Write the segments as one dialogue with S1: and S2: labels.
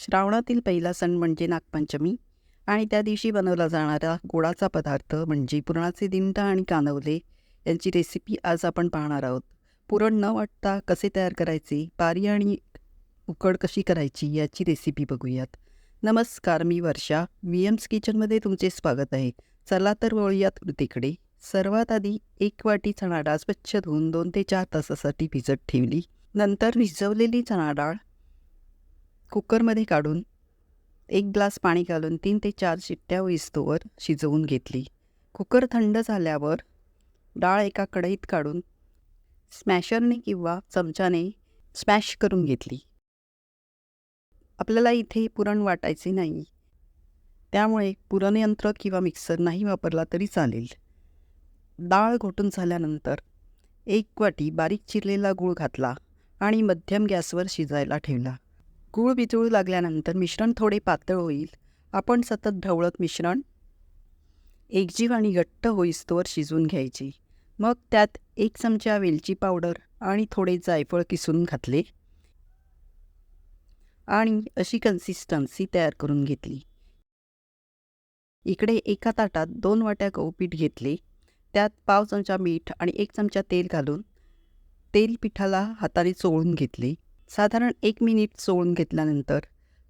S1: श्रावणातील पहिला सण म्हणजे नागपंचमी आणि त्या दिवशी बनवला जाणारा गोडाचा पदार्थ म्हणजे पुरणाचे दिंड आणि कानवले. यांची रेसिपी आज आपण पाहणार आहोत. पुरण न वाटता कसे तयार करायचे पारी आणि उकड कशी करायची याची रेसिपी बघूयात. नमस्कार मी वर्षा. व्ही एम्स किचनमध्ये तुमचे स्वागत आहे. चला तर वळूयात कृतीकडे सर्वात आधी एक वाटी चणा डाळ स्वच्छ धुवून दोन ते चार तासासाठी भिजत ठेवली. नंतर भिजवलेली चणा डाळ कुकरमध्ये काढून एक ग्लास पाणी घालून तीन ते चार शिट्ट्या होईस्तोवर शिजवून घेतली. कुकर थंड झाल्यावर डाळ एका कढईत काढून स्मॅशरने किंवा चमच्याने स्मॅश करून घेतली. आपल्याला इथे पुरण वाटायचे नाही. त्यामुळे पुरणयंत्र किंवा मिक्सर नाही वापरला तरी चालेल. डाळ घोटून झाल्यानंतर एक वाटी बारीक चिरलेला गूळ घातला आणि मध्यम गॅसवर शिजायला ठेवला. गूळ वितळू लागल्यानंतर मिश्रण थोडे पातळ होईल. आपण सतत ढवळत मिश्रण एकजीव आणि घट्ट होईस्तोवर शिजवून घ्यायची. मग त्यात एक चमचा वेलची पावडर आणि थोडे जायफळ किसून घातले आणि अशी कन्सिस्टन्सी तयार करून घेतली. इकडे एका ताटात दोन वाट्या गहू पीठ घेतले. त्यात पाव चमचा मीठ आणि एक चमचा तेल घालून तेल पिठाला हाताने चोळून घेतले. साधारण एक मिनिट चोळून घेतल्यानंतर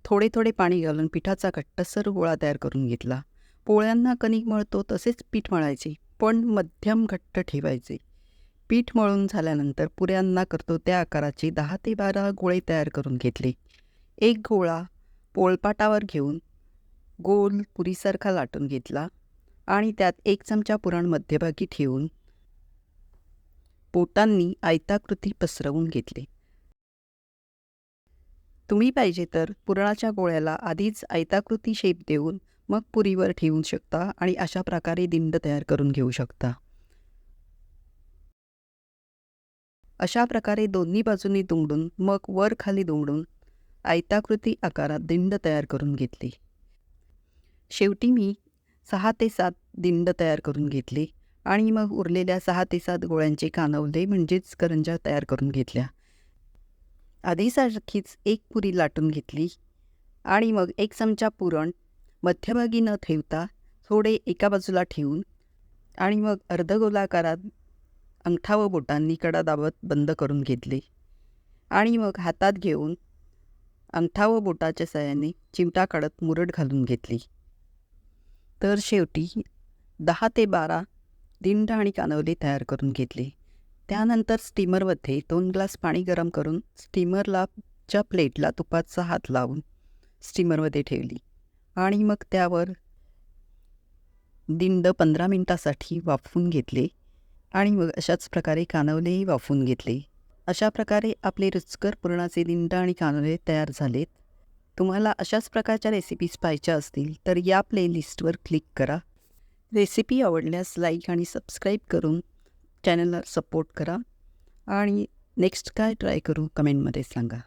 S1: थोडे थोडे पाणी घालून पिठाचा घट्टसर गोळा तयार करून घेतला. पोळ्यांना कणिक मळतो तसेच पीठ मळायचे पण मध्यम घट्ट ठेवायचे. पीठ मळून झाल्यानंतर पुऱ्यांना करतो त्या आकाराचे दहा ते बारा गोळे तयार करून घेतले. एक गोळा पोळपाटावर घेऊन गोल पुरीसारखा लाटून घेतला आणि त्यात एक चमचा पुरण मध्यभागी ठेवून पोटांनी आयताकृती पसरवून घेतले. तुम्ही पाहिजे तर पुरणाच्या गोळ्याला आधीच आयताकृती शेप देऊन मग पुरीवर ठेवू शकता आणि अशा प्रकारे दिंड तयार करून घेऊ शकता. अशा प्रकारे दोन्ही बाजूंनी दुमडून मग वर खाली दुमडून आयताकृती आकारात दिंड तयार करून घेतली. शेवटी मी सहा ते सात दिंड तयार करून घेतले आणि मग उरलेल्या सहा ते सात गोळ्यांचे कानवले म्हणजेच करंजा तयार करून घेतल्या. आधीसारखीच एक पुरी लाटून घेतली आणि मग एक चमचा पुरण मध्यभागी न ठेवता थोडे एका बाजूला ठेवून आणि मग अर्धगोलाकारात अंगठा व बोटांनी कडा दाबत बंद करून घेतले. आणि मग हातात घेऊन अंगठा व बोटाच्या सहाय्याने चिमटा काढत मुरड घालून घेतली. तर शेवटी दहा ते बारा दिंड आणि कानवले तयार करून घेतले. त्यानंतर स्टीमरमध्ये दोन ग्लास पाणी गरम करून स्टीमरला च्या प्लेटला तुपाचा हात लावून स्टीमरमध्ये ठेवली. आणि मग त्यावर दिंड पंधरा मिनटासाठी वाफवून घेतले आणि मग अशाच प्रकारे कानवलेही वाफवून घेतले. अशा प्रकारे आपले रुचकर पुरणाचे दिंड आणि कानवले तयार झालेत. तुम्हाला अशाच प्रकारच्या रेसिपीज पाहिजे असतील तर या प्लेलिस्टवर क्लिक करा. रेसिपी आवडल्यास लाईक आणि सबस्क्राईब करून चॅनलला सपोर्ट करा. आणि नेक्स्ट काय ट्राय करू कमेंटमध्ये सांगा.